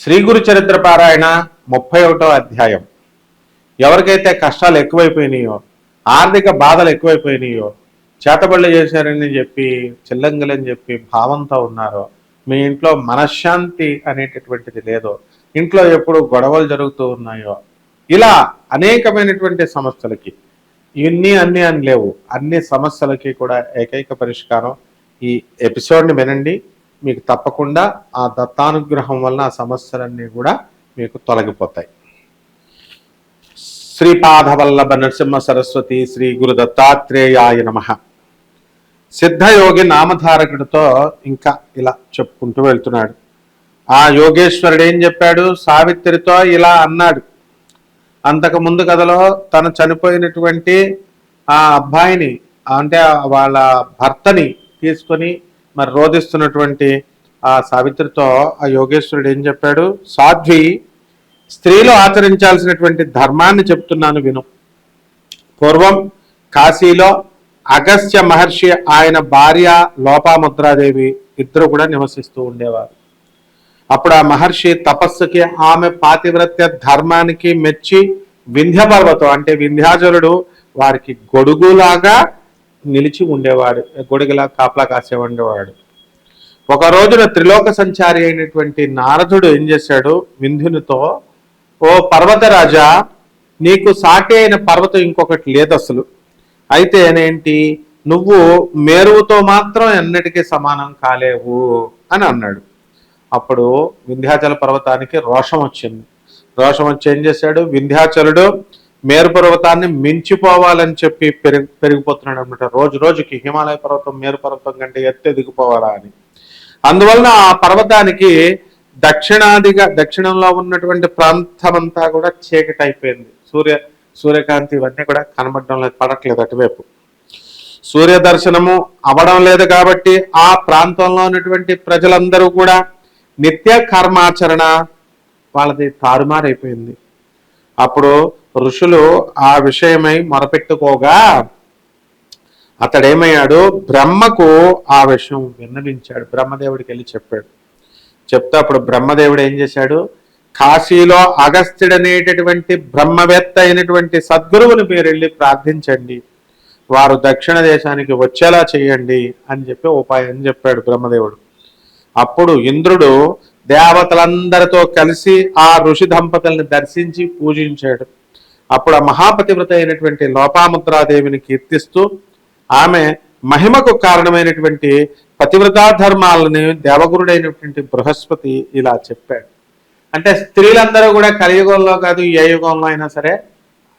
శ్రీ గురు చరిత్ర పారాయణ ముప్పై ఒకటో అధ్యాయం. ఎవరికైతే కష్టాలు ఎక్కువైపోయినాయో ఆర్థిక బాధలు ఎక్కువైపోయినాయో చేతబళ్ళు చేశారని చెప్పి చిల్లంగిలని చెప్పి భావంతో ఉన్నారో మీ ఇంట్లో మనశ్శాంతి అనేటటువంటిది లేదో ఇంట్లో ఎప్పుడు గొడవలు జరుగుతూ ఉన్నాయో ఇలా అనేకమైనటువంటి సమస్యలకి ఇన్ని అన్ని అని లేవు అన్ని సమస్యలకి కూడా ఏకైక పరిష్కారం ఈ ఎపిసోడ్ని వినండి. మీకు తప్పకుండా ఆ దత్తానుగ్రహం వలన ఆ సమస్యలన్నీ కూడా మీకు తొలగిపోతాయి. శ్రీపాదవల్లభ నరసింహ సరస్వతి శ్రీ గురు దత్తాత్రేయాయ నమ. సిద్ధయోగి నామధారకుడితో ఇంకా ఇలా చెప్పుకుంటూ వెళ్తున్నాడు. ఆ యోగేశ్వరుడు ఏం చెప్పాడు? సావిత్రితో ఇలా అన్నాడు. అంతకు ముందు కథలో తను చనిపోయినటువంటి ఆ అబ్బాయిని అంటే వాళ్ళ భర్తని తీసుకొని మరి రోధిస్తున్నటువంటి ఆ సావిత్రితో ఆ యోగేశ్వరుడు ఏం చెప్పాడు? సాధ్వి స్త్రీలు ఆచరించాల్సినటువంటి ధర్మాన్ని చెప్తున్నాను విను. పూర్వం కాశీలో అగస్త్య మహర్షి ఆయన భార్య లోపాముద్రాదేవి ఇద్దరు కూడా నివసిస్తూ ఉండేవారు. అప్పుడు ఆ మహర్షి తపస్సుకి ఆమె పాతివ్రత్య ధర్మానికి మెచ్చి వింధ్య పర్వతం అంటే వింధ్యాజలుడు వారికి గొడుగులాగా నిలిచి ఉండేవాడు గొడుగులా కాపలా కాసే ఉండేవాడు. ఒక రోజున త్రిలోక సంచారి అయినటువంటి నారదుడు ఏం చేశాడు? వింధ్యునితో ఓ పర్వతరాజా నీకు సాటి అయిన పర్వతం ఇంకొకటి లేదు అసలు అయితే ఏంటి నువ్వు మేరువుతో మాత్రం ఎన్నటికీ సమానం కాలేవు అని అన్నాడు. అప్పుడు వింధ్యాచల పర్వతానికి రోషం వచ్చింది. రోషం వచ్చి ఏం చేశాడు? వింధ్యాచలుడు మేరు పర్వతాన్ని మించిపోవాలని చెప్పి పెరిగి పెరిగిపోతున్నాడు అనమాట రోజు రోజుకి హిమాలయ పర్వతం మేరు పర్వతం కంటే ఎత్తు ఎదిగిపోవాలా అని. అందువలన ఆ పర్వతానికి దక్షిణాదిగా దక్షిణంలో ఉన్నటువంటి ప్రాంతం అంతా కూడా చీకటి అయిపోయింది సూర్య సూర్యకాంతి ఇవన్నీ కూడా కనబడడం లేదు పడట్లేదు అటువైపు. సూర్య దర్శనము అవడం లేదు కాబట్టి ఆ ప్రాంతంలో ఉన్నటువంటి ప్రజలందరూ కూడా నిత్య కర్మాచరణ వాళ్ళది తారుమారైపోయింది. అప్పుడు ఋషులు ఆ విషయమై మొరపెట్టుకోగా అతడేమయ్యాడు? బ్రహ్మకు ఆ విషయం విన్నవించాడు. బ్రహ్మదేవుడికి వెళ్ళి చెప్పాడు. చెప్తే అప్పుడు బ్రహ్మదేవుడు ఏం చేశాడు? కాశీలో అగస్త్యుడనేటటువంటి బ్రహ్మవేత్త అయినటువంటి సద్గురువుని మీరు వెళ్ళి ప్రార్థించండి. వారు దక్షిణ దేశానికి వచ్చేలా చేయండి అని చెప్పి ఉపాయం చెప్పాడు బ్రహ్మదేవుడు. అప్పుడు ఇంద్రుడు దేవతలందరితో కలిసి ఆ ఋషి దంపతుల్ని దర్శించి పూజించాడు. అప్పుడు ఆ మహాపతివ్రత అయినటువంటి లోపాముద్రాదేవిని కీర్తిస్తూ ఆమె మహిమకు కారణమైనటువంటి పతివ్రతా ధర్మాలని దేవగురుడైనటువంటి బృహస్పతి ఇలా చెప్పాడు. అంటే స్త్రీలందరూ కూడా కలియుగంలో కాదు ఏ యుగంలో అయినా సరే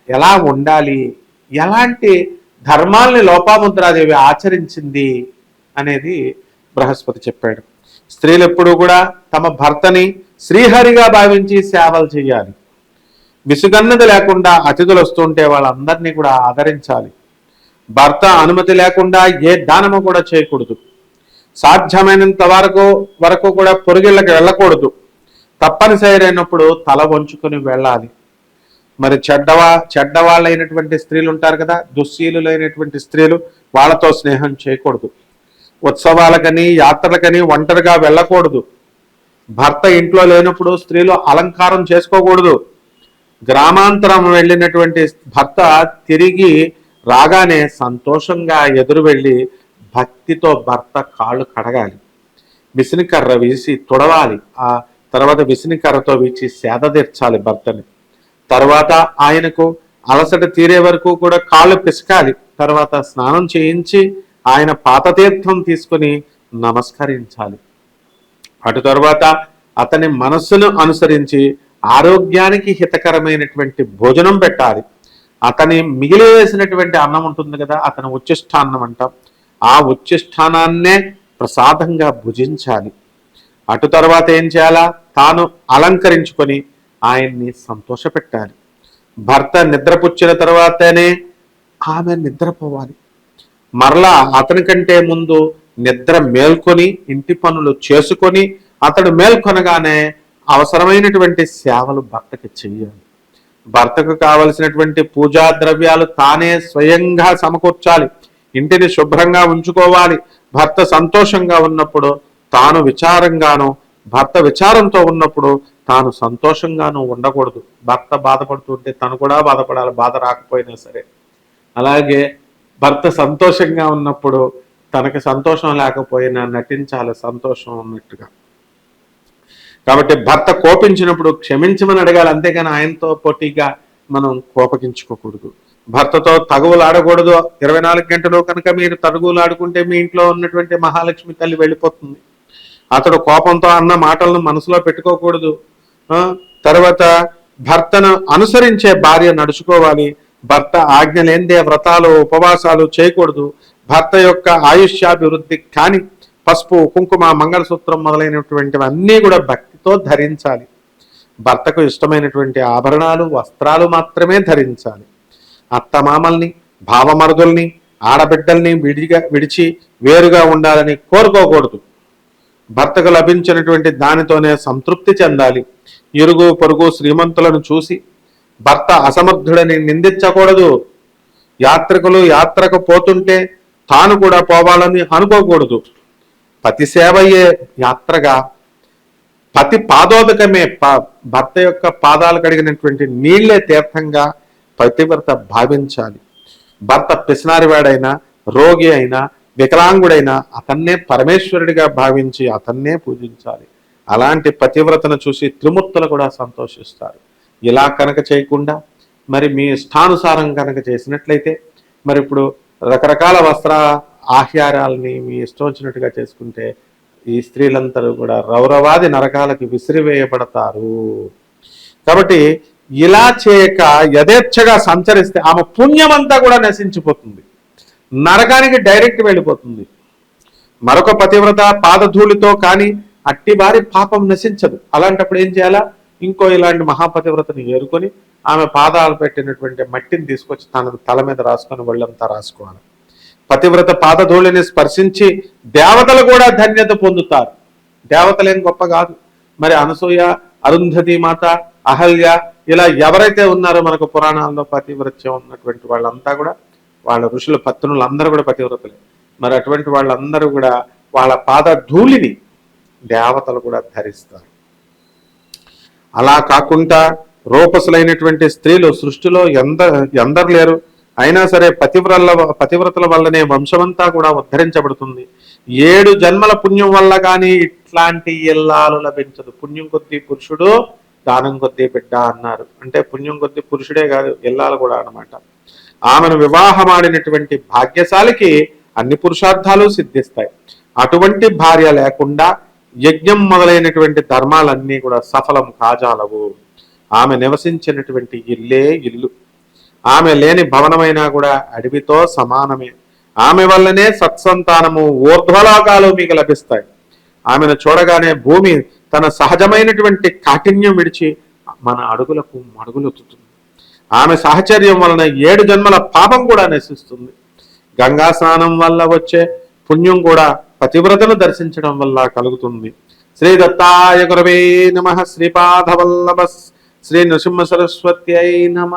ఎలా ఉండాలి? ఎలాంటి ధర్మాల్ని లోపాముద్రాదేవి ఆచరించింది? అనేది బృహస్పతి చెప్పాడు. స్త్రీలు ఎప్పుడూ కూడా తమ భర్తని శ్రీహరిగా భావించి సేవలు చేయాలి. విసుగన్నది లేకుండా అతిథులు వస్తుంటే వాళ్ళందరినీ కూడా ఆదరించాలి. భర్త అనుమతి లేకుండా ఏ దానము కూడా చేయకూడదు. సాధ్యమైనంత వరకు వరకు కూడా పొరుగిళ్ళకి వెళ్ళకూడదు. తప్పనిసరి అయినప్పుడు తల వంచుకొని వెళ్ళాలి. మరి చెడ్డవా చెడ్డవాళ్ళైనటువంటి స్త్రీలు ఉంటారు కదా దుశ్శీలులైనటువంటి స్త్రీలు వాళ్ళతో స్నేహం చేయకూడదు. ఉత్సవాలకని యాత్రలకని ఒంటరిగా వెళ్ళకూడదు. భర్త ఇంట్లో లేనప్పుడు స్త్రీలు అలంకారం చేసుకోకూడదు. గ్రామాంతరం వెళ్ళినటువంటి భర్త తిరిగి రాగానే సంతోషంగా ఎదురు వెళ్ళి భక్తితో భర్త కాళ్ళు కడగాలి. విసినికర్ర వీసి తుడవాలి. ఆ తర్వాత విసినికర్రతో వీచి సేద తీర్చాలి భర్తని. తర్వాత ఆయనకు అలసట తీరే వరకు కూడా కాళ్ళు పిసకాలి. తర్వాత స్నానం చేయించి ఆయన పాతతీర్థం తీసుకుని నమస్కరించాలి. అటు తర్వాత అతని మనస్సును అనుసరించి ఆరోగ్యానికి హితకరమైనటువంటి భోజనం పెట్టాలి. అతని మిగిలివేసినటువంటి అన్నం ఉంటుంది కదా అతని ఉచ్చిష్టాన్నం అంటాం. ఆ ఉచ్చిష్టానాన్నే ప్రసాదంగా భుజించాలి. అటు తర్వాత ఏం చేయాలా? తాను అలంకరించుకొని ఆయన్ని సంతోషపెట్టాలి. భర్త నిద్రపుచ్చిన తర్వాతనే ఆమె నిద్రపోవాలి. మరలా అతని కంటే ముందు నిద్ర మేల్కొని ఇంటి పనులు చేసుకొని అతడు మేల్కొనగానే అవసరమైనటువంటి సేవలు భర్తకి చెయ్యాలి. భర్తకు కావలసినటువంటి పూజా ద్రవ్యాలు తానే స్వయంగా సమకూర్చాలి. ఇంటిని శుభ్రంగా ఉంచుకోవాలి. భర్త సంతోషంగా ఉన్నప్పుడు తాను విచారంగాను భర్త విచారంతో ఉన్నప్పుడు తాను సంతోషంగాను ఉండకూడదు. భర్త బాధపడుతుంటే తను కూడా బాధపడాలి బాధ రాకపోయినా సరే. అలాగే భర్త సంతోషంగా ఉన్నప్పుడు తనకి సంతోషం లేకపోయినా నటించాలి సంతోషం ఉన్నట్టుగా. కాబట్టి భర్త కోపించినప్పుడు క్షమించమని అడగాలి. అంతేగాని ఆయనతో పోటీగా మనం కోపగించుకోకూడదు. భర్తతో తగువులాడకూడదు. ఇరవై నాలుగు గంటలు కనుక మీరు తగువులాడుకుంటే మీ ఇంట్లో ఉన్నటువంటి మహాలక్ష్మి తల్లి వెళ్ళిపోతుంది. అతడు కోపంతో అన్న మాటలను మనసులో పెట్టుకోకూడదు. తర్వాత భర్తను అనుసరించే భార్య నడుచుకోవాలి. భర్త ఆజ్ఞలేనిదే వ్రతాలు ఉపవాసాలు చేయకూడదు. భర్త యొక్క ఆయుష్యాభివృద్ధి కాని పసుపు కుంకుమ మంగళసూత్రం మొదలైనటువంటివి అన్నీ కూడా భక్తితో ధరించాలి. భర్తకు ఇష్టమైనటువంటి ఆభరణాలు వస్త్రాలు మాత్రమే ధరించాలి. అత్తమామల్ని భావమరుదుల్ని ఆడబిడ్డల్ని విడిగా విడిచి వేరుగా ఉండాలని కోరుకోకూడదు. భర్తకు లభించినటువంటి దానితోనే సంతృప్తి చెందాలి. ఇరుగు పొరుగు శ్రీమంతులను చూసి భర్త అసమర్థుడని నిందించకూడదు. యాత్రికులు యాత్రకు పోతుంటే తాను కూడా పోవాలని అనుకోకూడదు. పతి సేవయే యాత్రగా పతి పాదోదకమే భర్త యొక్క పాదాలు కడిగినటువంటి నీళ్ళే తీర్థంగా పతివ్రత భావించాలి. భర్త పిసినారివాడైనా రోగి అయినా వికలాంగుడైనా అతన్నే పరమేశ్వరుడిగా భావించి అతన్నే పూజించాలి. అలాంటి పతివ్రతను చూసి త్రిమూర్తులు కూడా సంతోషిస్తారు. ఇలా కనుక చేయకుండా మరి మీ ఇష్టానుసారం కనుక చేసినట్లయితే మరి ఇప్పుడు రకరకాల వస్త్ర ఆహ్యారాలని మీ ఇష్టం వచ్చినట్టుగా చేసుకుంటే ఈ స్త్రీలందరూ కూడా రౌరవాది నరకాలకి విసిరివేయబడతారు. కాబట్టి ఇలా చేయక యథేచ్ఛగా సంచరిస్తే ఆమె పుణ్యమంతా కూడా నశించిపోతుంది. నరకానికి డైరెక్ట్ వెళ్ళిపోతుంది. మరొక పతివ్రత పాదధూళితో కానీ అట్టి వారి పాపం నశించదు. అలాంటప్పుడు ఏం చేయాలా? ఇంకో ఇలాంటి మహాపతివ్రతని ఏరుకొని ఆమె పాదాలు పెట్టినటువంటి మట్టిని తీసుకొచ్చి తన తల మీద రాసుకొని వాళ్ళంతా రాసుకోవాలి. పతివ్రత పాదధూళిని స్పర్శించి దేవతలు కూడా ధన్యత పొందుతారు. దేవతలేం గొప్ప కాదు. మరి అనసూయ అరుంధతి మాత అహల్య ఇలా ఎవరైతే ఉన్నారో మనకు పురాణాల్లో పతివ్రత్యం ఉన్నటువంటి వాళ్ళంతా కూడా వాళ్ళ ఋషుల పత్నులు అందరూ కూడా పతివ్రతలే. మరి అటువంటి వాళ్ళందరూ కూడా వాళ్ళ పాద ధూళిని దేవతలు కూడా ధరిస్తారు. అలా కాకుండా రూపసులైనటువంటి స్త్రీలు సృష్టిలో ఎంత ఎందరు లేరు. అయినా సరే పతివ్రల పతివ్రతల వల్లనే వంశమంతా కూడా ఉద్ధరించబడుతుంది. ఏడు జన్మల పుణ్యం వల్ల కానీ ఇట్లాంటి ఇల్లాలు లభించదు పుణ్యం కొద్దీ పురుషుడు దానం కొద్దీ బిడ్డ అన్నారు. అంటే పుణ్యం కొద్దీ పురుషుడే కాదు ఇల్లాలు కూడా అన్నమాట. ఆమెను వివాహమాడినటువంటి భాగ్యశాలికి అన్ని పురుషార్థాలు సిద్ధిస్తాయి. అటువంటి భార్య లేకుండా యజ్ఞం మొదలైనటువంటి ధర్మాలన్నీ కూడా సఫలం కాజాలవు. ఆమె నివసించినటువంటి ఇల్లే ఇల్లు. ఆమె లేని భవనమైనా కూడా అడవితో సమానమే. ఆమె వల్లనే సత్సంతానము ఊర్ధ్వలోకాలు మీకు లభిస్తాయి. ఆమెను చూడగానే భూమి తన సహజమైనటువంటి కాఠిన్యం విడిచి మన అడుగులకు మడుగులొత్తుతుంది ఆమె సాహచర్యం వలన ఏడు జన్మల పాపం కూడా నశిస్తుంది. గంగా స్నానం వల్ల వచ్చే పుణ్యం కూడా పతివ్రతను దర్శించడం వల్ల కలుగుతుంది. శ్రీ దత్తాయ గురవే నమ శ్రీపాదవల్లభ శ్రీ నృసింహ సరస్వత్యై నమ.